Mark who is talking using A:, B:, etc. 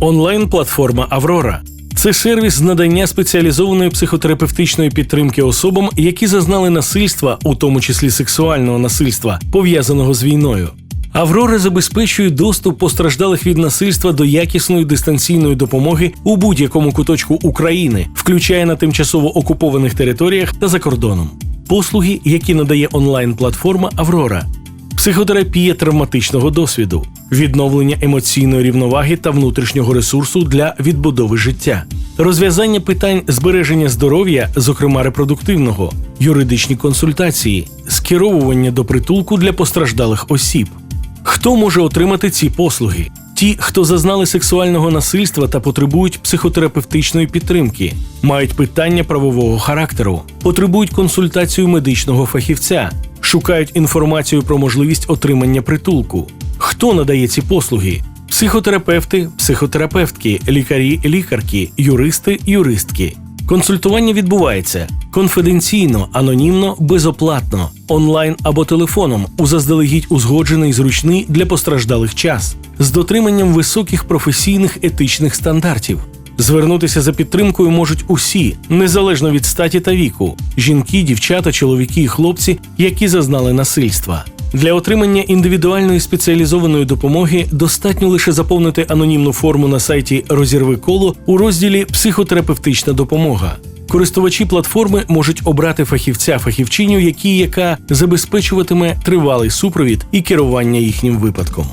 A: Онлайн-платформа Аврора. Це сервіс з надання спеціалізованої психотерапевтичної підтримки особам, які зазнали насильства, у тому числі сексуального насильства, пов'язаного з війною. Аврора забезпечує доступ постраждалих від насильства до якісної дистанційної допомоги у будь-якому куточку України, включає на тимчасово окупованих територіях та за кордоном. Послуги, які надає онлайн-платформа Аврора, психотерапія травматичного досвіду, відновлення емоційної рівноваги та внутрішнього ресурсу для відбудови життя, розв'язання питань збереження здоров'я, зокрема репродуктивного, юридичні консультації, скеровування до притулку для постраждалих осіб. Хто може отримати ці послуги? Ті, хто зазнали сексуального насильства та потребують психотерапевтичної підтримки, мають питання правового характеру, потребують консультацію медичного фахівця, шукають інформацію про можливість отримання притулку. Хто надає ці послуги? Психотерапевти, психотерапевтки, лікарі, лікарки, юристи, юристки. Консультування відбувається конфіденційно, анонімно, безоплатно, онлайн або телефоном у заздалегідь узгоджений зручний для постраждалих час з дотриманням високих професійних етичних стандартів. Звернутися за підтримкою можуть усі, незалежно від статі та віку: жінки, дівчата, чоловіки і хлопці, які зазнали насильства. Для отримання індивідуальної спеціалізованої допомоги достатньо лише заповнити анонімну форму на сайті Розірви коло у розділі Психотерапевтична допомога. Користувачі платформи можуть обрати фахівця фахівчиню, який яка забезпечуватиме тривалий супровід і керування їхнім випадком.